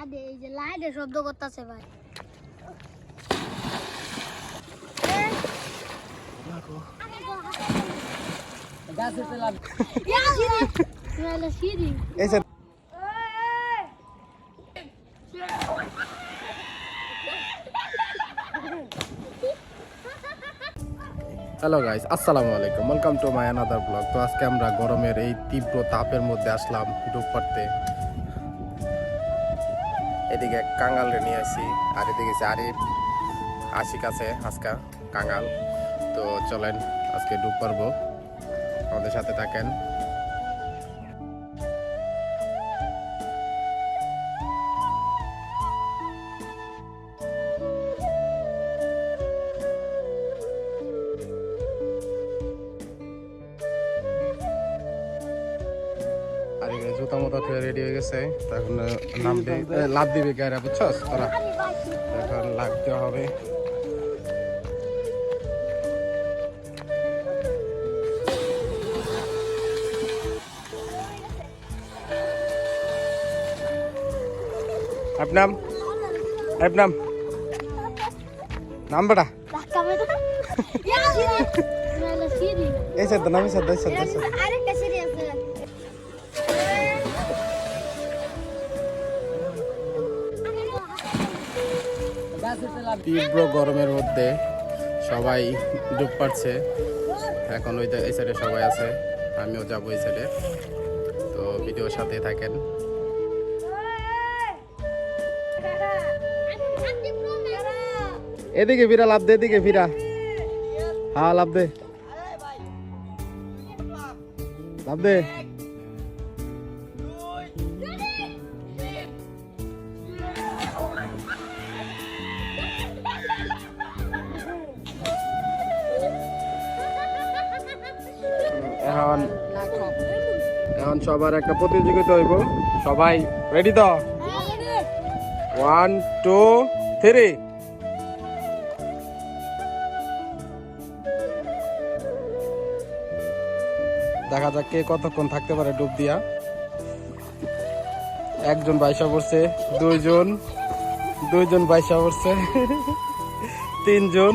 লাইটে এই যে লাইটে শব্দ করতেছে ভাই নাহলে সিঁড়ি এই যে হ্যালো গাইস আসসালামু আলাইকুম welcome to my another blog তো আজকে আমরা গরমের এই তীব্র তাপের মধ্যে আসলাম ডুব পাড়তে এদিকে কাঙ্গাল নিয়ে আসি, আর এদিকে আরিফ, আশিক আছে আজকা কাঙ্গাল। তো চলেন আজকে ডুব পারব। আমাদের সাথে থাকেন এখানে জুতা মতো রেডি হয়ে গেছে। তো এখন নামবে এ, লাভ দিবে গাড়ি বুঝছস? তোরা। এখন লাগতে হবে। আপনার আপনার নাম বেটা। এই সাথে নামি সাথে সাথে আরেকটা তীব্র গরমের মধ্যে সবাই ডুব পাচ্ছে এখন ওই এই সাইডে সবাই আছে, আমিও যাব এই সাইডে তো ভিডিওর সাথে থাকেন। এদিকে ফিরা লাভ দে, এদিকে ফিরা হ্যাঁ লাভ দে। লাভ দে। এখন এখন সবার একটা প্রতিযোগিতা হইব। সবাই রেডি তো? ওয়ান টু থ্রি দেখা যাক কে কতক্ষণ থাকতে পারে ডুব দিয়া। একজন বাইশা পড়ছে, দুইজন দুইজন বাইশা পড়ছে, তিনজন।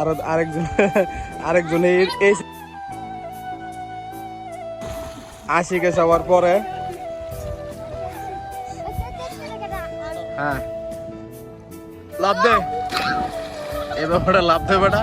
আর আরেকজন আরেকজন এই আশি আশিকে সবার পরে। হ্যাঁ। লাভ দে। এবার ওটা লাভ দে বেটা।